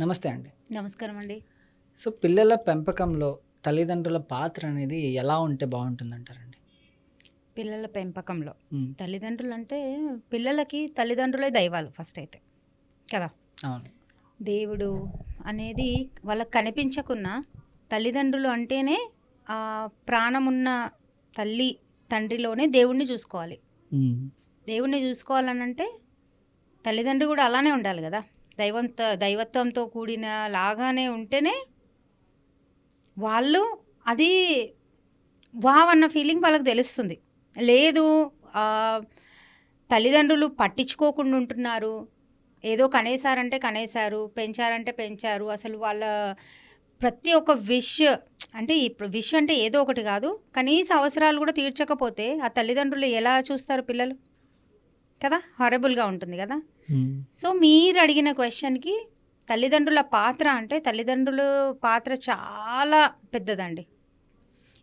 నమస్తే అండి. నమస్కారం అండి సో పిల్లల పెంపకంలో తల్లిదండ్రుల పాత్ర అనేది ఎలా ఉంటే బాగుంటుందంటారండి? పిల్లల పెంపకంలో. తల్లిదండ్రులు అంటే పిల్లలకి తల్లిదండ్రులే దైవాలు ఫస్ట్ అయితే. కదా? అవును. దేవుడు అనేది వాళ్ళకి కనిపించకున్నా తల్లిదండ్రులు అంటేనే ఆ ప్రాణమున్న తల్లి తండ్రిలోనే దేవుణ్ణి చూసుకోవాలి. దేవుణ్ణి చూసుకోవాలనంటే తల్లిదండ్రులు కూడా అలానే ఉండాలి కదా? దైవంత దైవత్వంతో కూడిన లాగానే ఉంటేనే వాళ్ళు అది వావ్ అన్న ఫీలింగ్ వాళ్ళకి తెలుస్తుంది. లేదు తల్లిదండ్రులు పట్టించుకోకుండా ఉంటున్నారు. ఏదో కనేసారంటే కనేసారు పెంచారంటే పెంచారు. అసలు వాళ్ళ ప్రతి ఒక్క విష్ అంటే ఈ విష్ అంటే ఏదో ఒకటి కాదు. కనీస అవసరాలు కూడా తీర్చకపోతే ఆ తల్లిదండ్రులు ఎలా చూస్తారు పిల్లలు? కదా హారబుల్గా ఉంటుంది కదా. సో మీరు అడిగిన క్వశ్చన్కి తల్లిదండ్రుల పాత్ర అంటే తల్లిదండ్రుల పాత్ర చాలా పెద్దదండి.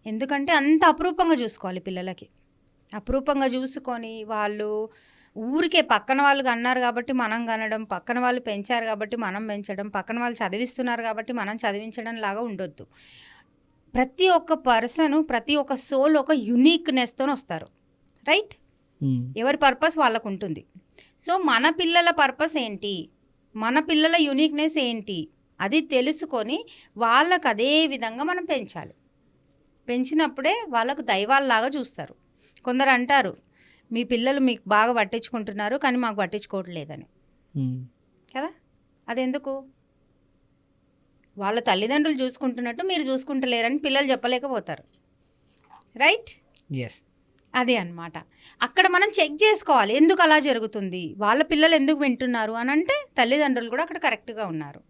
ఎందుకంటే అంత అపురూపంగా చూసుకోవాలి పిల్లలకి. అపురూపంగా చూసుకొని వాళ్ళు ఊరికే పక్కన వాళ్ళు అన్నారు కాబట్టి మనం కనడం పక్కన వాళ్ళు పెంచారు కాబట్టి మనం పెంచడం పక్కన వాళ్ళు చదివిస్తున్నారు కాబట్టి మనం చదివించడం లాగా ఉండొద్దు. ప్రతి ఒక్క పర్సన్ ప్రతి ఒక్క సోల్ ఒక యునీక్నెస్తో వస్తారు. రైట్? ఉమ్, ఎవరి పర్పస్ వాళ్ళకు ఉంటుంది సో మన పిల్లల పర్పస్ ఏంటి? మన పిల్లల యూనిక్నెస్ ఏంటి? అది తెలుసుకొని వాళ్ళకు అదే విధంగా మనం పెంచాలి. పెంచినప్పుడే వాళ్ళకు దైవాల్లాగా చూస్తారు. కొందరు అంటారు మీ పిల్లలు మీకు బాగా పట్టించుకుంటున్నారు కానీ మాకు పట్టించుకోవట్లేదని. కదా? అదెందుకు? వాళ్ళ తల్లిదండ్రులు చూసుకుంటున్నట్టు మీరు చూసుకుంటలేరని పిల్లలు చెప్పలేకపోతారు. రైట్? ఎస్ అదే అన్నమాట. అక్కడ మనం చెక్ చేసుకోవాలి ఎందుకు అలా జరుగుతుంది? వాళ్ళ పిల్లలు ఎందుకు వింటున్నారు అని అంటే తల్లిదండ్రులు కూడా అక్కడ కరెక్ట్గా ఉన్నారు.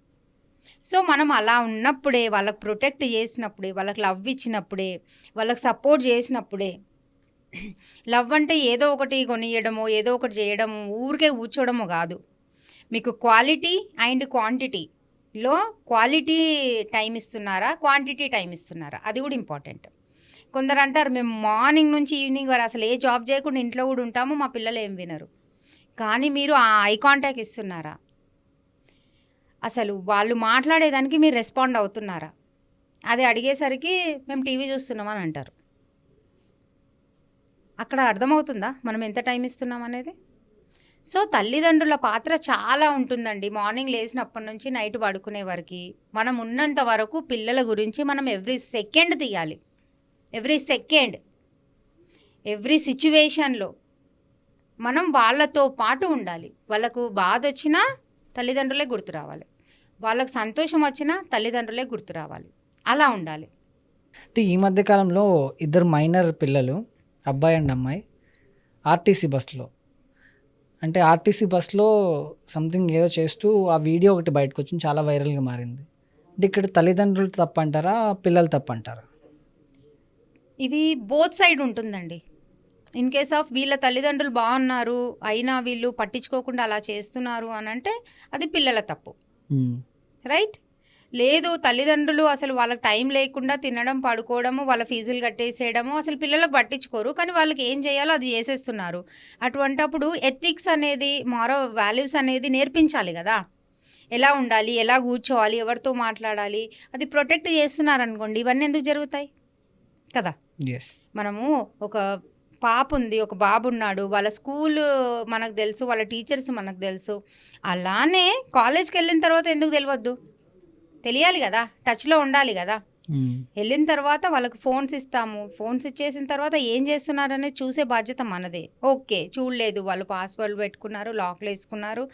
సో మనం అలా ఉన్నప్పుడే వాళ్ళకి ప్రొటెక్ట్ చేసినప్పుడే వాళ్ళకి లవ్ ఇచ్చినప్పుడే వాళ్ళకి సపోర్ట్ చేసినప్పుడే లవ్ అంటే ఏదో ఒకటి కొనియడమో ఏదో ఒకటి చేయడము ఊరికే కూర్చోవడమో కాదు. మీకు క్వాలిటీ అండ్ క్వాంటిటీలో క్వాలిటీ టైం ఇస్తున్నారా క్వాంటిటీ టైం ఇస్తున్నారా అది కూడా ఇంపార్టెంట్. కొందరు అంటారు మేము మార్నింగ్ నుంచి ఈవినింగ్ వరకు అసలు ఏ జాబ్ చేయకుండా ఇంట్లో కూడా ఉంటాము మా పిల్లలు ఏం వినరు. కానీ మీరు ఆ ఐ కాంటాక్ట్ ఇస్తున్నారా? అసలు వాళ్ళు మాట్లాడేదానికి మీరు రెస్పాండ్ అవుతున్నారా? అది అడిగేసరికి మేము టీవీ చూస్తున్నాం అని అంటారు. అక్కడ అర్థమవుతుందా? మనం ఎంత టైం ఇస్తున్నాం అనేది? సో తల్లిదండ్రుల పాత్ర చాలా ఉంటుందండి. మార్నింగ్ లేచినప్పటి నుంచి నైట్ పడుకునే వరకు మనం ఉన్నంత వరకు పిల్లల గురించి మనం ఎవ్రీ సెకండ్ తీయాలి. ఎవ్రీ సెకండ్ ఎవ్రీ సిచ్యువేషన్లో మనం వాళ్ళతో పాటు ఉండాలి. వాళ్ళకు బాధ వచ్చినా తల్లిదండ్రులే గుర్తు రావాలి. వాళ్ళకు సంతోషం వచ్చినా తల్లిదండ్రులే గుర్తు రావాలి. అలా ఉండాలి. అంటే ఈ మధ్య కాలంలో ఇద్దరు మైనర్ పిల్లలు అబ్బాయి అండ్ అమ్మాయి ఆర్టీసీ బస్సులో. అంటే ఆర్టీసీ బస్సులో సంథింగ్ ఏదో చేస్తూ ఆ వీడియో ఒకటి బయటకు వచ్చింది చాలా వైరల్గా మారింది. అంటే ఇక్కడ తల్లిదండ్రులు తప్పంటారా పిల్లలు తప్పంటారా? ఇది బోత్ సైడ్ ఉంటుందండి. ఇన్ కేస్ ఆఫ్ వీళ్ళ తల్లిదండ్రులు బాగున్నారు అయినా వీళ్ళు పట్టించుకోకుండా అలా చేస్తున్నారు అని అంటే అది పిల్లల తప్పు. రైట్? లేదు తల్లిదండ్రులు అసలు వాళ్ళకి టైం లేకుండా తినడం పడుకోవడము వాళ్ళ ఫీజులు కట్టేసేయడము అసలు పిల్లలకు పట్టించుకోరు. కానీ వాళ్ళకి ఏం చేయాలో అది చేసేస్తున్నారు. అటువంటప్పుడు ఎథిక్స్ అనేది మారో వాల్యూస్ అనేది నేర్పించాలి కదా. ఎలా ఉండాలి ఎలా కూర్చోవాలి ఎవరితో మాట్లాడాలి అది ప్రొటెక్ట్ చేస్తున్నారు అనుకోండి ఇవన్నీ ఎందుకు జరుగుతాయి? కదా? మనము ఒక పాప ఉంది ఒక బాబు ఉన్నాడు వాళ్ళ స్కూల్ మనకు తెలుసు వాళ్ళ టీచర్స్ మనకు తెలుసు. అలానే కాలేజ్కి వెళ్ళిన తర్వాత ఎందుకు తెలియవద్దు తెలియాలి కదా టచ్లో ఉండాలి కదా. వెళ్ళిన తర్వాత వాళ్ళకి ఫోన్స్ ఇస్తాము. ఫోన్స్ ఇచ్చేసిన తర్వాత ఏం చేస్తున్నారనేది చూసే బాధ్యత మనదే. ఓకే చూడలేదు. వాళ్ళు పాస్వర్డ్ పెట్టుకున్నారు లాక్లు వేసుకున్నారు.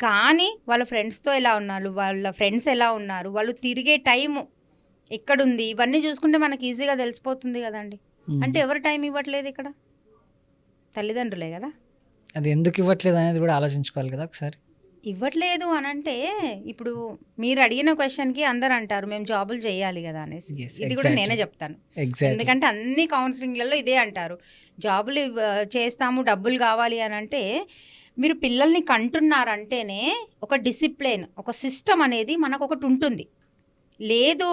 కానీ వాళ్ళ ఫ్రెండ్స్తో ఎలా ఉన్నారు? వాళ్ళ ఫ్రెండ్స్ ఎలా ఉన్నారు? వాళ్ళు తిరిగే టైము ఎక్కడుంది? ఇవన్నీ చూసుకుంటే మనకి ఈజీగా తెలిసిపోతుంది కదండి. అంటే ఎవరు టైం ఇవ్వట్లేదు ఇక్కడ? తల్లిదండ్రులే కదా? అది ఎందుకు ఇవ్వట్లేదు అనేది కూడా ఆలోచించుకోవాలి కదా ఒకసారి. ఇవ్వట్లేదు అని అంటే ఇప్పుడు మీరు అడిగిన క్వశ్చన్కి అందరు అంటారు మేము జాబులు చేయాలి కదా అనేసి. ఇది కూడా నేనే. చెప్తాను. ఎందుకంటే అన్ని కౌన్సిలింగ్లలో ఇదే అంటారు. జాబులు చేస్తాము డబ్బులు కావాలి అని అంటే మీరు పిల్లల్ని కంటున్నారంటేనే ఒక డిసిప్లిన్ ఒక సిస్టమ్ అనేది మనకు ఒకటి ఉంటుంది. లేదు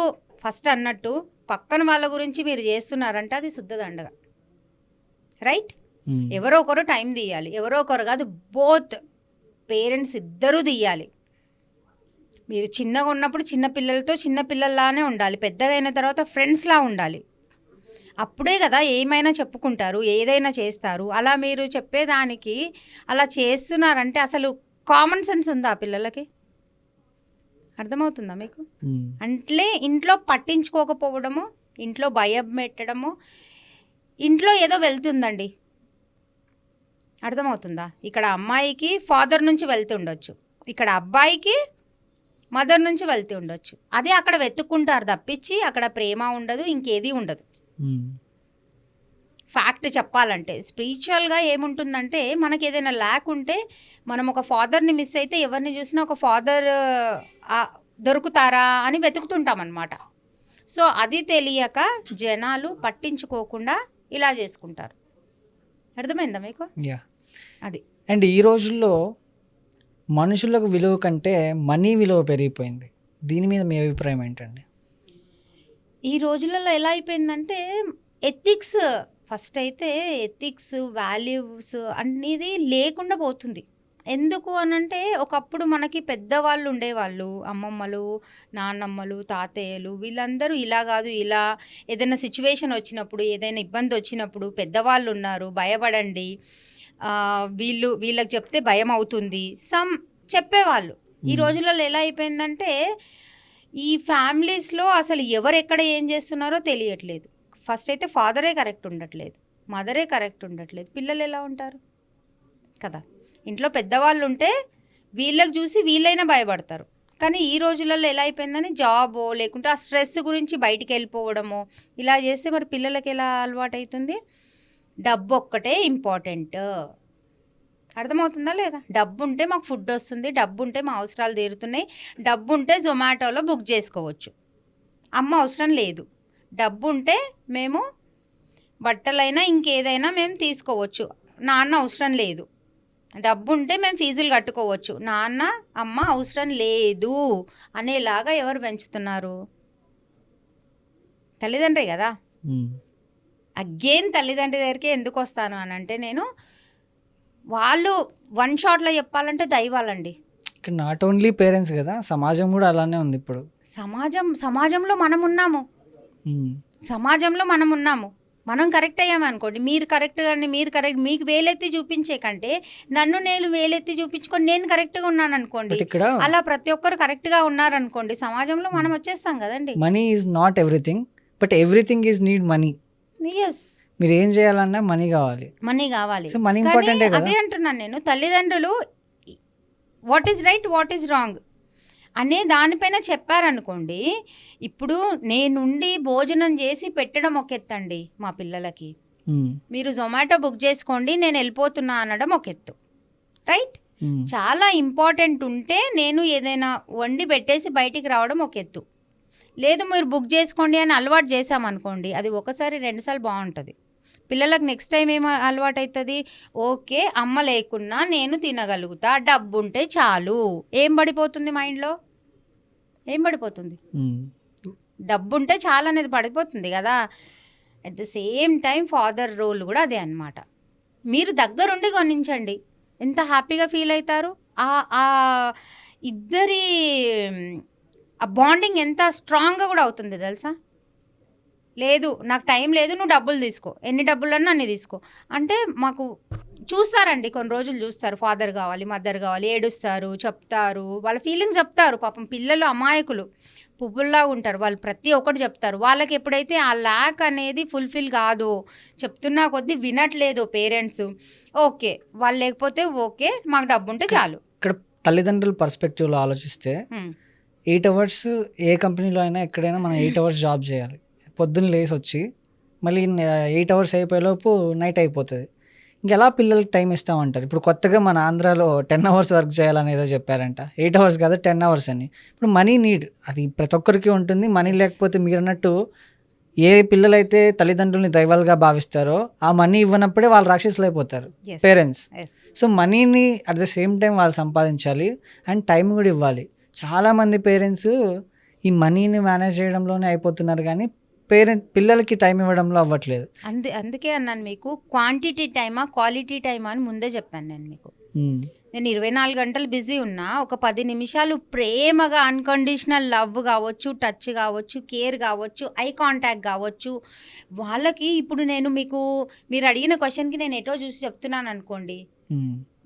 ఫస్ట్ అన్నట్టు పక్కన వాళ్ళ గురించి మీరు చేస్తున్నారంటే అది శుద్ధ దండగ. రైట్? ఎవరో ఒకరు టైం తీయాలి. ఎవరో ఒకరు కాదు బోత్ పేరెంట్స్ ఇద్దరూ తీయాలి. మీరు చిన్నగా ఉన్నప్పుడు చిన్న పిల్లలతో చిన్న పిల్లల్లానే ఉండాలి. పెద్దగా అయిన తర్వాత ఫ్రెండ్స్లా ఉండాలి. అప్పుడే కదా ఏమైనా చెప్పుకుంటారు ఏదైనా చేస్తారు. అలా మీరు చెప్పేదానికి అలా చేస్తున్నారంటే అసలు కామన్ సెన్స్ ఉందా ఆ పిల్లలకి? అర్థమవుతుందా మీకు? అంటే ఇంట్లో పట్టించుకోకపోవడము ఇంట్లో భయం పెట్టడము ఇంట్లో ఏదో వెళ్తుందండి. అర్థమవుతుందా? ఇక్కడ అమ్మాయికి ఫాదర్ నుంచి వెళ్తుండొచ్చు ఇక్కడ అబ్బాయికి మదర్ నుంచి వెళ్తూ ఉండొచ్చు. అదే అక్కడ వెతుక్కుంటారు తప్పించి అక్కడ ప్రేమ ఉండదు ఇంకేది ఉండదు. ఫ్యాక్ట్ చెప్పాలంటే స్పిరిచువల్గా ఏముంటుందంటే మనకి ఏదైనా ల్యాక్ ఉంటే మనం ఒక ఫాదర్ని మిస్ అయితే ఎవరిని చూసినా ఒక ఫాదర్ దొరుకుతారా అని వెతుకుతుంటాం అనమాట సో అది తెలియక జనాలు పట్టించుకోకుండా ఇలా చేసుకుంటారు. అర్థమైందా మీకు? అది. అండ్ ఈ రోజుల్లో మనుషులకు విలువ కంటే మనీ విలువ పెరిగిపోయింది. దీని మీద మీ అభిప్రాయం ఏంటండి? ఈ రోజులలో ఎలా అయిపోయిందంటే ఎథిక్స్ ఫస్ట్ అయితే ఎథిక్స్ వాల్యూస్ అనేది లేకుండా పోతుంది. ఎందుకు అనంటే ఒకప్పుడు మనకి పెద్దవాళ్ళు ఉండేవాళ్ళు. అమ్మమ్మలు నాన్నమ్మలు తాతయ్యలు వీళ్ళందరూ ఇలా కాదు ఇలా ఏదైనా సిచ్యువేషన్ వచ్చినప్పుడు ఏదైనా ఇబ్బంది వచ్చినప్పుడు పెద్దవాళ్ళు ఉన్నారు భయపడండి. వీళ్ళు వీళ్ళకి చెప్తే భయం అవుతుంది. సమ్ చెప్పేవాళ్ళు. ఈ. రోజులలో ఎలా అయిపోయిందంటే ఈ ఫ్యామిలీస్లో అసలు ఎవరు ఎక్కడ ఏం చేస్తున్నారో తెలియట్లేదు. ఫస్ట్ అయితే ఫాదరే కరెక్ట్ ఉండట్లేదు. మదరే కరెక్ట్ ఉండట్లేదు. పిల్లలు ఎలా ఉంటారు? కదా. ఇంట్లో పెద్దవాళ్ళు ఉంటే వీళ్ళకి చూసి వీళ్ళైనా భయపడతారు. కానీ ఈ రోజులలో ఎలా అయిపోయిందని జాబో లేకుంటే ఆ స్ట్రెస్ గురించి బయటికి వెళ్ళిపోవడమో ఇలా చేస్తే మరి పిల్లలకి ఎలా అలవాటు అవుతుంది డబ్బు ఒక్కటే ఇంపార్టెంట్. అర్థమవుతుందా లేదా? డబ్బు ఉంటే మాకు ఫుడ్ వస్తుంది డబ్బు ఉంటే మా అవసరాలు తీరుతున్నాయి డబ్బు ఉంటే జొమాటోలో బుక్ చేసుకోవచ్చు. అమ్మ అవసరం లేదు. డబ్బు ఉంటే మేము బట్టలైనా ఇంకేదైనా మేము తీసుకోవచ్చు. నాన్న అవసరం లేదు. డబ్బు ఉంటే మేము ఫీజులు కట్టుకోవచ్చు. నాన్న అమ్మ అవసరం లేదు అనేలాగా ఎవరు పెంచుతున్నారు? తల్లిదండ్రి కదా. అగైన్ తల్లిదండ్రి దగ్గరికి ఎందుకు వస్తాను అని అంటే నేను వాళ్ళు వన్ షాట్లో చెప్పాలంటే దైవాలండి. ఇక్కడ నాట్ ఓన్లీ పేరెంట్స్ కదా సమాజం కూడా అలానే ఉంది ఇప్పుడు. సమాజం సమాజంలో మనం ఉన్నాము సమాజంలో మనం ఉన్నాము. మనం కరెక్ట్ అయ్యామనుకోండి మీరు కరెక్ట్ కానీ మీరు కరెక్ట్ మీకు వేలెత్తి చూపించే కంటే నన్ను నేను వేలెత్తి చూపించుకొని నేను కరెక్ట్గా ఉన్నాను అనుకోండి. అలా ప్రతి ఒక్కరు కరెక్ట్గా ఉన్నారనుకోండి సమాజంలో మనం వచ్చేస్తాం కదండి. Money is not everything but everything is need money yes మీరు ఏం చేయాలన్నా మనీ కావాలి. మనీ కావాలి. సో మనీ కానీ ఇంపార్టెంటే కదా. అదే అంటున్నాను నేను. తల్లిదండ్రులు what is right what is wrong అనే దానిపైన చెప్పారనుకోండి ఇప్పుడు నేనుండి భోజనం చేసి పెట్టడం ఒక ఎత్తండి మా పిల్లలకి. మీరు జొమాటో బుక్ చేసుకోండి నేను వెళ్ళిపోతున్నా అనడం ఒక ఎత్తు రైట్ చాలా ఇంపార్టెంట్ ఉంటే నేను ఏదైనా వండి పెట్టేసి బయటికి రావడం ఒక ఎత్తు లేదు మీరు బుక్ చేసుకోండి అని అలవాటు చేసామనుకోండి అది ఒకసారి రెండుసార్లు బాగుంటుంది. పిల్లలకు నెక్స్ట్ టైం ఏం అలవాటు అవుతుంది ఓకే అమ్మ లేకున్నా నేను తినగలుగుతా డబ్బు ఉంటే చాలు. ఏం పడిపోతుంది మైండ్లో? ఏం పడిపోతుంది? డబ్బు ఉంటే చాలా అనేది పడిపోతుంది కదా. At the same time father role కూడా అదే అన్నమాట. మీరు దగ్గరుండి గమనించండి. ఎంత హ్యాపీగా ఫీల్ అవుతారు ఆ ఆ ఇద్దరి ఆ బాండింగ్ ఎంత స్ట్రాంగ్గా కూడా అవుతుంది తెలుసా? లేదు నాకు టైం లేదు నువ్వు డబ్బులు తీసుకో. ఎన్ని డబ్బులన్నా అన్ని తీసుకో. అంటే మాకు చూస్తారండి కొన్ని రోజులు చూస్తారు. ఫాదర్ కావాలి మదర్ కావాలి ఏడుస్తారు చెప్తారు. వాళ్ళ ఫీలింగ్స్ చెప్తారు. పాపం పిల్లలు అమాయకులు. పువ్వుల్లా ఉంటారు. వాళ్ళు ప్రతి ఒక్కటి చెప్తారు. వాళ్ళకి ఎప్పుడైతే ఆ ల్యాక్ అనేది ఫుల్ఫిల్ కాదు చెప్తున్నా కొద్దీ వినట్లేదు పేరెంట్స్ ఓకే. వాళ్ళు లేకపోతే ఓకే మాకు డబ్బు ఉంటే చాలు. ఇక్కడ తల్లిదండ్రుల పర్స్పెక్టివ్లో ఆలోచిస్తే. ఎయిట్ అవర్స్ ఏ కంపెనీలో అయినా ఎక్కడైనా మనం ఎయిట్ అవర్స్ జాబ్ చేయాలి. పొద్దున్న లేసి వచ్చి మళ్ళీ ఎయిట్ అవర్స్ అయిపోయేలోపు నైట్ అయిపోతుంది. ఇంకెలా పిల్లలకి టైం ఇస్తామంటారు? ఇప్పుడు కొత్తగా మన ఆంధ్రాలో టెన్ అవర్స్ వర్క్ చేయాలని ఏదో చెప్పారంట. ఎయిట్ అవర్స్ కాదు టెన్ అవర్స్ అని. ఇప్పుడు మనీ నీడ్ అది ప్రతి ఒక్కరికి ఉంటుంది. మనీ లేకపోతే మీరు అన్నట్టు ఏ పిల్లలైతే తల్లిదండ్రుల్ని దైవాలుగా భావిస్తారో ఆ మనీ ఇవ్వనప్పుడే వాళ్ళు రాక్షసులు అయిపోతారు. పేరెంట్స్. సో మనీని అట్ ద సేమ్ టైం వాళ్ళు సంపాదించాలి అండ్ టైం కూడా ఇవ్వాలి. చాలామంది పేరెంట్స్ ఈ మనీని మేనేజ్ చేయడంలోనే అయిపోతున్నారు కానీ పేరెంట్ పిల్లలకి టైం ఇవ్వడంలో అవ్వట్లేదు. అందు అందుకే అన్నాను మీకు క్వాంటిటీ టైమా క్వాలిటీ టైమా అని ముందే చెప్పాను నేను మీకు. నేను ఇరవై నాలుగు గంటలు బిజీ ఉన్నా ఒక పది నిమిషాలు ప్రేమగా అన్కండిషనల్ లవ్ కావచ్చు టచ్ కావచ్చు కేర్ కావచ్చు ఐ కాంటాక్ట్ కావచ్చు వాళ్ళకి ఇప్పుడు నేను మీకు మీరు అడిగిన క్వశ్చన్కి నేను ఎటో చూసి చెప్తున్నాను అనుకోండి.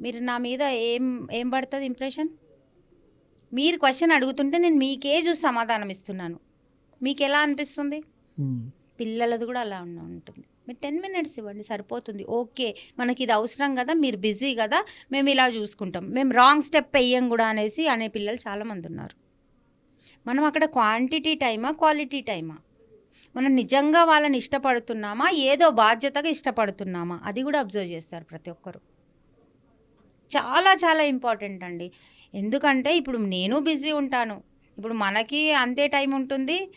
మీరు నా మీద ఏం ఏం పడుతుంది ఇంప్రెషన్ మీరు క్వశ్చన్ అడుగుతుంటే నేను మీకే చూసి సమాధానం ఇస్తున్నాను. మీకు ఎలా అనిపిస్తుంది? పిల్లలది కూడా అలా ఉంటుంది. మీరు టెన్ మినిట్స్ ఇవ్వండి సరిపోతుంది. ఓకే మనకి ఇది అవసరం కదా మీరు బిజీ కదా మేము ఇలా చూసుకుంటాం. మేము రాంగ్ స్టెప్ వెయ్యం కూడా అనేసి అనే పిల్లలు చాలామంది ఉన్నారు. మనం అక్కడ క్వాంటిటీ టైమా క్వాలిటీ టైమా? మనం నిజంగా వాళ్ళని ఇష్టపడుతున్నామా ఏదో బాధ్యతగా ఇష్టపడుతున్నామా? అది కూడా అబ్జర్వ్ చేస్తారు ప్రతి ఒక్కరు. చాలా చాలా ఇంపార్టెంట్ అండి. ఎందుకంటే ఇప్పుడు నేను బిజీ ఉంటాను. ఇప్పుడు మనకి అంతే టైం ఉంటుంది.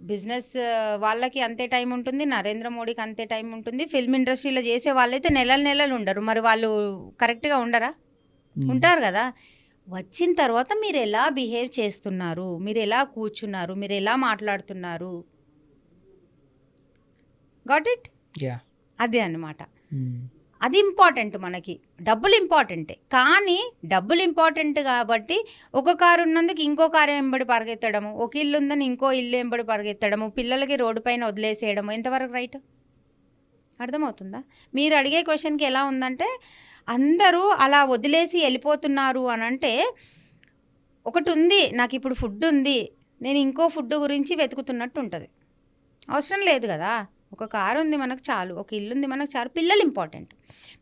బిజినెస్ వాళ్ళకి అంతే టైం ఉంటుంది నరేంద్ర మోడీకి అంతే టైం ఉంటుంది. ఫిల్మ్ ఇండస్ట్రీలో చేసే వాళ్ళైతే నెలలు నెలలు ఉండరు. మరి వాళ్ళు కరెక్ట్గా ఉండరా? ఉంటారు కదా. వచ్చిన తర్వాత మీరు ఎలా బిహేవ్ చేస్తున్నారు? మీరు ఎలా కూర్చున్నారు? మీరు ఎలా మాట్లాడుతున్నారు? గాట్ ఇట్ అదే అన్నమాట. ఉమ్, అది ఇంపార్టెంట్ మనకి. డబ్బులు ఇంపార్టెంటే. కానీ డబ్బులు ఇంపార్టెంట్ కాబట్టి ఒక కారు ఉన్నందుకు ఇంకో కారు వెంబడి పరిగెత్తడము ఒక ఇల్లు ఉందని ఇంకో ఇల్లు వెంబడి పరిగెత్తడము పిల్లలకి రోడ్డు పైన వదిలేసేయడము ఎంతవరకు రైట్? అర్థమవుతుందా? మీరు అడిగే క్వశ్చన్కి ఎలా ఉందంటే అందరూ అలా వదిలేసి వెళ్ళిపోతున్నారు అని అంటే ఒకటి ఉంది నాకు ఇప్పుడు ఫుడ్ ఉంది నేను ఇంకో ఫుడ్ గురించి వెతుకుతున్నట్టు ఉంటుంది. అవసరం లేదు కదా? ఒక కారు ఉంది మనకు చాలు ఒక ఇల్లు ఉంది మనకు చాలు. పిల్లలు ఇంపార్టెంట్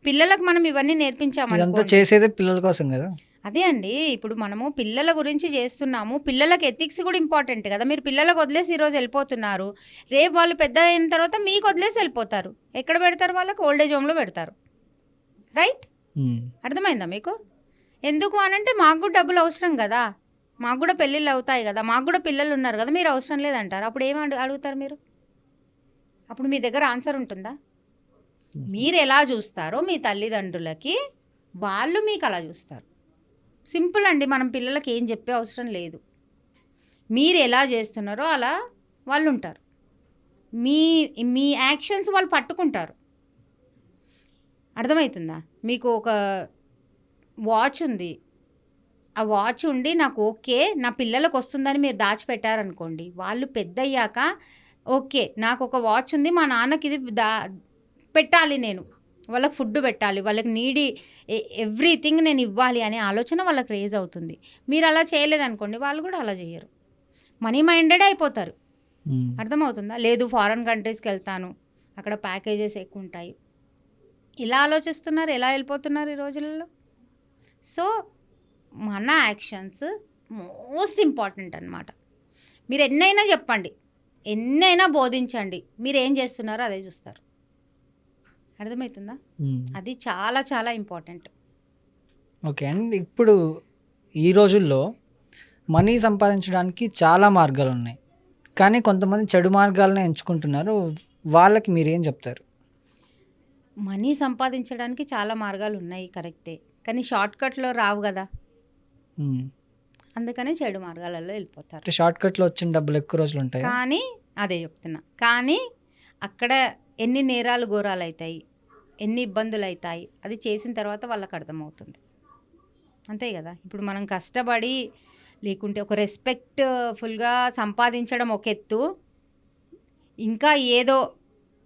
పిల్లలకు మనం ఇవన్నీ ఇదంతా నేర్పించామనుకో చేసేదే పిల్లల కోసం కదా? అదే అండి ఇప్పుడు మనము పిల్లల గురించి చేస్తున్నాము. పిల్లలకి ఎథిక్స్ కూడా ఇంపార్టెంట్ కదా? మీరు పిల్లలకు వదిలేసి ఈరోజు వెళ్ళిపోతున్నారు. రేపు వాళ్ళు పెద్ద అయిన తర్వాత మీకు వదిలేసి వెళ్ళిపోతారు. ఎక్కడ పెడతారు వాళ్ళకి? ఓల్డేజ్ హోమ్లో పెడతారు. రైట్ అర్థమైందా మీకు? ఎందుకు అనంటే మాకు కూడా డబ్బులు అవసరం కదా? మాకు కూడా పెళ్ళిళ్ళు అవుతాయి కదా? మాకు కూడా పిల్లలు ఉన్నారు కదా? మీరు అవసరం లేదంటారు. అప్పుడు ఏం అడు- అడుగుతారు మీరు? అప్పుడు మీ దగ్గర ఆన్సర్ ఉంటుందా? మీరు ఎలా చూస్తారో మీ తల్లిదండ్రులకి వాళ్ళు మీకు అలా చూస్తారు. సింపుల్ అండి మనం పిల్లలకి ఏం చెప్పే అవసరం లేదు. మీరు ఎలా చేస్తున్నారో అలా వాళ్ళు ఉంటారు. మీ మీ యాక్షన్స్ వాళ్ళు పట్టుకుంటారు. అర్థమవుతుందా? మీకు ఒక వాచ్ ఉంది. ఆ వాచ్ ఉండి నాకు ఓకే నా పిల్లలకు వస్తుందని మీరు దాచిపెట్టారనుకోండి వాళ్ళు పెద్దయ్యాక ఓకే నాకు ఒక వాచ్ ఉంది మా నాన్నకి ఇది దా పెట్టాలి నేను. వాళ్ళకి ఫుడ్ పెట్టాలి వాళ్ళకి నీడి ఎవ్రీథింగ్ నేను ఇవ్వాలి అనే ఆలోచన వాళ్ళకి రేజ్ అవుతుంది. మీరు అలా చేయలేదనుకోండి వాళ్ళు కూడా అలా చేయరు మనీ మైండెడ్ అయిపోతారు. అర్థమవుతుందా? లేదు ఫారెన్ కంట్రీస్కి వెళ్తాను అక్కడ ప్యాకేజెస్ ఎక్కువ ఉంటాయి ఇలా ఆలోచిస్తున్నారు ఎలా వెళ్ళిపోతున్నారు ఈ రోజులలో? సో మన యాక్షన్స్ మోస్ట్ ఇంపార్టెంట్ అనమాట మీరు ఎన్నైనా చెప్పండి. ఎన్నైనా బోధించండి. మీరు ఏం చేస్తున్నారో అదే చూస్తారు. అర్థమవుతుందా. అది చాలా చాలా ఇంపార్టెంట్. ఓకే. అండ్ ఇప్పుడు ఈ రోజుల్లో మనీ సంపాదించడానికి చాలా మార్గాలు ఉన్నాయి. కానీ కొంతమంది చెడు మార్గాలను ఎంచుకుంటున్నారు. వాళ్ళకి మీరేం చెప్తారు? మనీ సంపాదించడానికి చాలా మార్గాలు ఉన్నాయి. కరెక్టే. కానీ షార్ట్ కట్లో రావు కదా. అందుకని చెడు మార్గాలలో వెళ్ళిపోతారు. షార్ట్ కట్లో వచ్చిన డబ్బులు ఎక్కువ రోజులు ఉంటాయి? కానీ అదే చెప్తున్నా. కానీ అక్కడ ఎన్ని నేరాలు ఘోరాలు అవుతాయి ఎన్ని ఇబ్బందులు అవుతాయి అది చేసిన తర్వాత వాళ్ళకి అర్థమవుతుంది. అంతే కదా? ఇప్పుడు మనం కష్టపడి లేకుంటే ఒక రెస్పెక్ట్ఫుల్గా సంపాదించడం ఒక ఎత్తు. ఇంకా ఏదో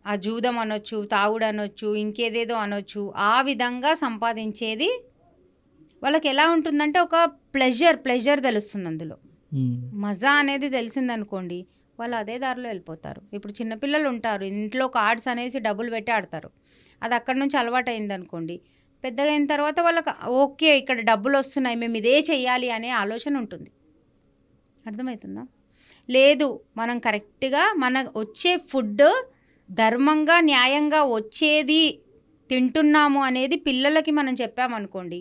ఆ జూదం అనొచ్చు తాగుడు అనొచ్చు ఇంకేదేదో అనొచ్చు ఆ విధంగా సంపాదించేది వాళ్ళకి ఎలా ఉంటుందంటే ఒక ప్లెజర్ ప్లెజర్ తెలుస్తుంది అందులో. మజా అనేది తెలిసిందనుకోండి వాళ్ళు అదే దారిలో వెళ్ళిపోతారు. ఇప్పుడు చిన్నపిల్లలు ఉంటారు. ఇంట్లో కార్డ్స్ అనేసి డబ్బులు పెట్టి ఆడతారు. అది అక్కడి నుంచి అలవాటు అయిందనుకోండి పెద్దగా అయిన తర్వాత వాళ్ళకి ఓకే ఇక్కడ డబ్బులు వస్తున్నాయి మేము ఇదే చెయ్యాలి అనే ఆలోచన ఉంటుంది. అర్థమవుతుందా లేదు మనం కరెక్ట్గా మన వచ్చే ఫుడ్ ధర్మంగా న్యాయంగా వచ్చేది తింటున్నాము అనేది పిల్లలకి మనం చెప్పామనుకోండి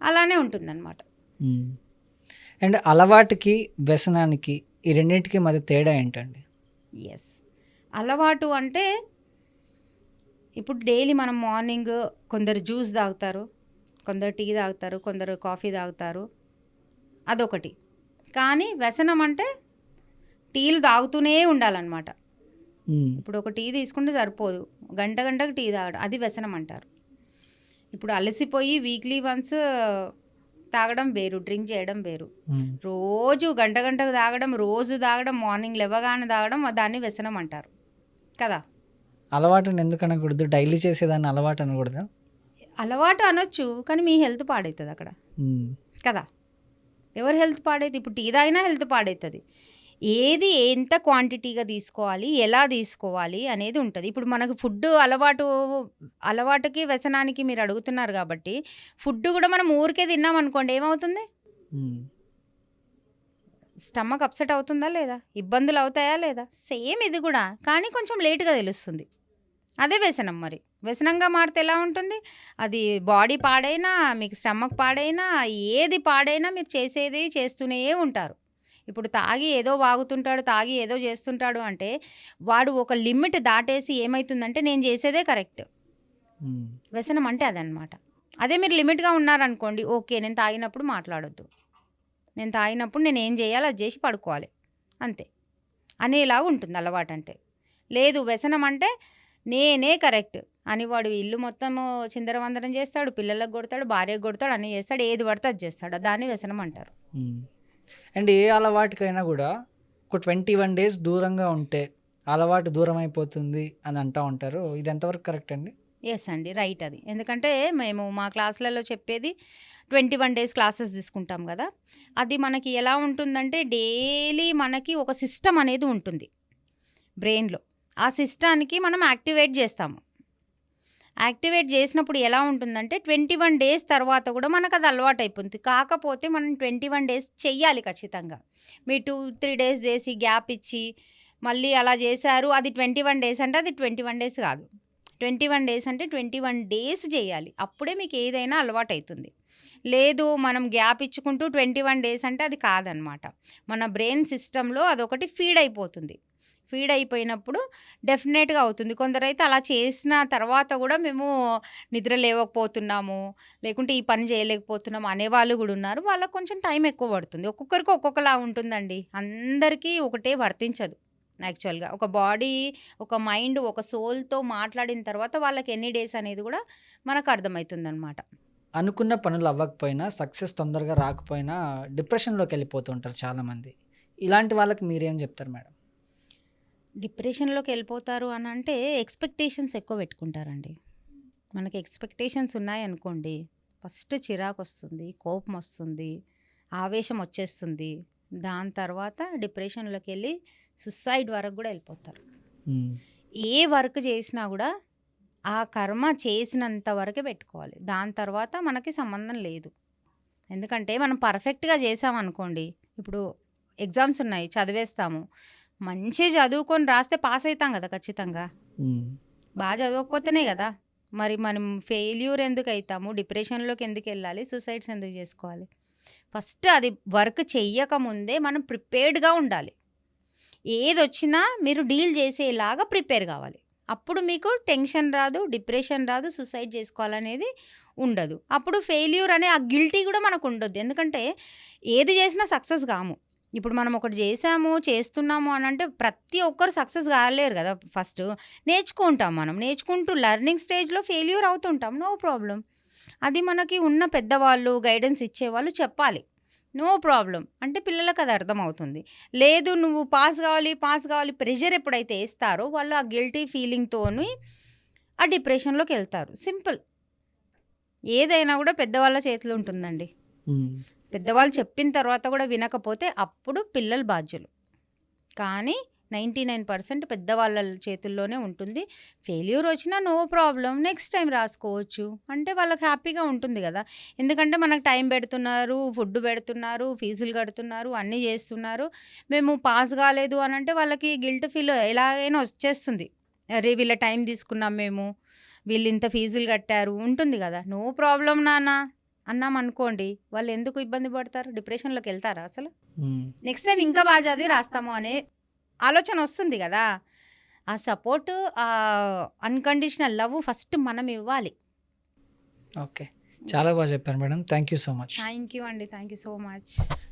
అలానే ఉంటుందన్నమాట. అండ్ అలవాటుకి వ్యసనానికి ఈ రెండింటికి మధ్య తేడా ఏంటండి? ఎస్ అలవాటు అంటే ఇప్పుడు డైలీ మనం మార్నింగ్ కొందరు జ్యూస్ తాగుతారు కొందరు టీ తాగుతారు కొందరు కాఫీ తాగుతారు. అదొకటి. కానీ వ్యసనం అంటే టీలు తాగుతూనే ఉండాలన్నమాట. ఇప్పుడు ఒక టీ తీసుకుంటే సరిపోదు. గంట గంటకు టీ తాగడం అది వ్యసనం అంటారు. ఇప్పుడు అలసిపోయి వీక్లీ వన్స్ తాగడం వేరు డ్రింక్ చేయడం వేరు. రోజు గంట గంటకు తాగడం రోజు తాగడం మార్నింగ్ లేవగానే తాగడం దాన్ని వ్యసనం అంటారు. కదా? అలవాటుని ఎందుకు అనకూడదు? డైలీ చేసేదాన్ని అలవాటు అనకూడదు? అలవాటు అనొచ్చు కానీ మీ హెల్త్ పాడవుతుంది అక్కడ. కదా? ఎవరు హెల్త్ పాడైతే ఇప్పుడు టీ తాగినా హెల్త్ పాడవుతుంది ఏది ఎంత క్వాంటిటీగా తీసుకోవాలి ఎలా తీసుకోవాలి అనేది ఉంటుంది. ఇప్పుడు మనకు ఫుడ్ అలవాటు అలవాటుకి వ్యసనానికి మీరు అడుగుతున్నారు కాబట్టి ఫుడ్ కూడా మనం ఊరికే తిన్నాం అనుకోండి ఏమవుతుంది. స్టమక్ అప్సెట్ అవుతుందా లేదా? ఇబ్బందులు అవుతాయా లేదా? సేమ్ ఇది కూడా కానీ కొంచెం లేట్గా తెలుస్తుంది. అదే వ్యసనం మరి. వ్యసనంగా మారితే ఎలా ఉంటుంది? అది బాడీ పాడైనా మీకు స్టమక్ పాడైనా ఏది పాడైనా మీరు చేసేది చేస్తూనే ఉంటారు. ఇప్పుడు తాగి ఏదో వాగుతుంటాడు తాగి ఏదో చేస్తుంటాడు అంటే వాడు ఒక లిమిట్ దాటేసి ఏమవుతుందంటే నేను చేసేదే కరెక్ట్. వ్యసనం అంటే అదనమాట అదే మీరు లిమిట్గా ఉన్నారనుకోండి ఓకే నేను తాగినప్పుడు మాట్లాడొద్దు. నేను తాగినప్పుడు నేను ఏం చేయాలో? అది చేసి పడుకోవాలి. అంతే. అనేలాగా ఉంటుంది అలవాటు అంటే. లేదు వ్యసనం అంటే నేనే కరెక్ట్ అని వాడు ఇల్లు మొత్తము చిందరవందరం చేస్తాడు పిల్లలకు కొడతాడు భార్యకు కొడతాడు అన్నీ చేస్తాడు ఏది పడితే అది చేస్తాడు. దాన్ని వ్యసనం అంటారు. అండ్ ఏ అలవాటుకైనా కూడా ఒక ట్వంటీ వన్ డేస్ దూరంగా ఉంటే అలవాటు దూరం అయిపోతుంది అని అంటూ ఉంటారు. ఇది ఎంతవరకు కరెక్ట్ అండి? ఎస్ అండి రైట్ అది. ఎందుకంటే మేము మా క్లాసులలో చెప్పేది ట్వంటీ వన్ డేస్ క్లాసెస్ తీసుకుంటాం కదా. అది మనకి ఎలా ఉంటుందంటే డైలీ మనకి ఒక సిస్టమ్ అనేది ఉంటుంది. బ్రెయిన్లో. ఆ సిస్టానికి మనం యాక్టివేట్ చేస్తాము. యాక్టివేట్ చేసినప్పుడు ఎలా ఉంటుందంటే ట్వంటీ వన్ డేస్ తర్వాత కూడా మనకు అది అలవాటు అయిపోతుంది కాకపోతే మనం ట్వంటీ వన్ డేస్ చెయ్యాలి ఖచ్చితంగా. మీ టూ త్రీ డేస్ చేసి గ్యాప్ ఇచ్చి మళ్ళీ అలా చేశారు అది ట్వంటీ వన్ డేస్ అంటే అది ట్వంటీ వన్ డేస్ కాదు. ట్వంటీ వన్ డేస్ అంటే ట్వంటీ వన్ డేస్ చేయాలి. అప్పుడే మీకు ఏదైనా అలవాటు అవుతుంది లేదు మనం గ్యాప్ ఇచ్చుకుంటూ ట్వంటీ వన్ డేస్ అంటే అది కాదనమాట. మన బ్రెయిన్ సిస్టంలో అదొకటి ఫీడ్ అయిపోతుంది. ఫీడ్ అయిపోయినప్పుడు డెఫినెట్గా అవుతుంది. కొందరైతే అలా చేసిన తర్వాత కూడా మేము నిద్ర లేవకపోతున్నాము లేకుంటే ఈ పని చేయలేకపోతున్నాము అనేవాళ్ళు కూడా ఉన్నారు. వాళ్ళకు కొంచెం టైం ఎక్కువ పడుతుంది. ఒక్కొక్కరికి ఒక్కొక్కలా ఉంటుందండి. అందరికీ ఒకటే వర్తించదు యాక్చువల్గా. ఒక బాడీ ఒక మైండ్ ఒక సోల్తో మాట్లాడిన తర్వాత వాళ్ళకి ఎన్ని డేస్ అనేది కూడా మనకు అర్థమవుతుంది అనమాట అనుకున్న పనులు అవ్వకపోయినా సక్సెస్ తొందరగా రాకపోయినా డిప్రెషన్లోకి వెళ్ళిపోతుంటారు చాలామంది. ఇలాంటి వాళ్ళకి మీరేం చెప్తారు మేడం? డిప్రెషన్లోకి వెళ్ళిపోతారు అని అంటే ఎక్స్పెక్టేషన్స్ ఎక్కువ పెట్టుకుంటారండి. మనకి ఎక్స్పెక్టేషన్స్ ఉన్నాయనుకోండి ఫస్ట్ చిరాకు వస్తుంది కోపం వస్తుంది ఆవేశం వచ్చేస్తుంది. దాని తర్వాత డిప్రెషన్లోకి వెళ్ళి సుసైడ్ వరకు కూడా వెళ్ళిపోతారు. ఏ వర్క్ చేసినా కూడా ఆ కర్మ చేసినంత వరకే పెట్టుకోవాలి. దాని తర్వాత మనకి సంబంధం లేదు. ఎందుకంటే మనం పర్ఫెక్ట్గా చేసామనుకోండి ఇప్పుడు ఎగ్జామ్స్ ఉన్నాయి చదివేస్తాము. మంచి చదువుకొని రాస్తే పాస్ అవుతాం కదా ఖచ్చితంగా. బాగా చదవకపోతేనే కదా. మరి మనం ఫెయిల్యూర్ ఎందుకు అవుతాము డిప్రెషన్లోకి ఎందుకు వెళ్ళాలి? సూసైడ్స్ ఎందుకు చేసుకోవాలి? ఫస్ట్ అది వర్క్ చెయ్యక ముందే మనం ప్రిపేర్డ్గా ఉండాలి. ఏది వచ్చినా మీరు డీల్ చేసేలాగా ప్రిపేర్ కావాలి. అప్పుడు మీకు టెన్షన్ రాదు డిప్రెషన్ రాదు సూసైడ్ చేసుకోవాలనేది ఉండదు. అప్పుడు ఫెయిల్యూర్ అనే ఆ గిల్టీ కూడా మనకు ఉండొద్దు. ఎందుకంటే ఏది చేసినా సక్సెస్ కాము. ఇప్పుడు మనం ఒకటి చేసాము చేస్తున్నాము అని అంటే ప్రతి ఒక్కరు సక్సెస్ కాలేరు కదా ఫస్ట్. నేర్చుకుంటాం మనం. నేర్చుకుంటూ లెర్నింగ్ స్టేజ్లో ఫెయిల్యూర్ అవుతుంటాం. నో ప్రాబ్లం అది మనకి ఉన్న పెద్దవాళ్ళు గైడెన్స్ ఇచ్చేవాళ్ళు చెప్పాలి. నో ప్రాబ్లం అంటే పిల్లలకు అది అర్థమవుతుంది. లేదు నువ్వు పాస్ కావాలి పాస్ కావాలి ప్రెషర్ ఎప్పుడైతే వేస్తారో వాళ్ళు ఆ గిల్టీ ఫీలింగ్తోని ఆ డిప్రెషన్లోకి వెళ్తారు. సింపుల్. ఏదైనా కూడా పెద్దవాళ్ళ చేతిలో ఉంటుందండి. పెద్దవాళ్ళు చెప్పిన తర్వాత కూడా వినకపోతే అప్పుడు పిల్లలు బాధ్యులు. కానీ నైంటీ నైన్ పర్సెంట్ పెద్దవాళ్ళ చేతుల్లోనే ఉంటుంది. ఫెయిల్యూర్ వచ్చినా నో ప్రాబ్లం నెక్స్ట్ టైం రాసుకోవచ్చు. అంటే వాళ్ళకి హ్యాపీగా ఉంటుంది కదా. ఎందుకంటే మనకు టైం పెడుతున్నారు ఫుడ్ పెడుతున్నారు ఫీజులు కడుతున్నారు అన్నీ చేస్తున్నారు. మేము పాస్ కాలేదు అని అంటే వాళ్ళకి గిల్ట్ ఫీల్ ఎలాగైనా వచ్చేస్తుంది. అరే వీళ్ళ టైం తీసుకున్నాం మేము. వీళ్ళు ఇంత ఫీజులు కట్టారు. ఉంటుంది కదా. నో ప్రాబ్లం నాన్న. అన్నాం అనుకోండి వాళ్ళు ఎందుకు ఇబ్బంది పడతారు? డిప్రెషన్లోకి వెళ్తారా అసలు. నెక్స్ట్ టైం ఇంకా బాగా చదివి రాస్తాము అనే ఆలోచన వస్తుంది కదా. ఆ సపోర్ట్ ఆ అన్కండిషనల్ లవ్ ఫస్ట్ మనం ఇవ్వాలి. ఓకే. చాలా బాగా చెప్పారు madam. Thank you so much. Thank you అండి. Thank you so much.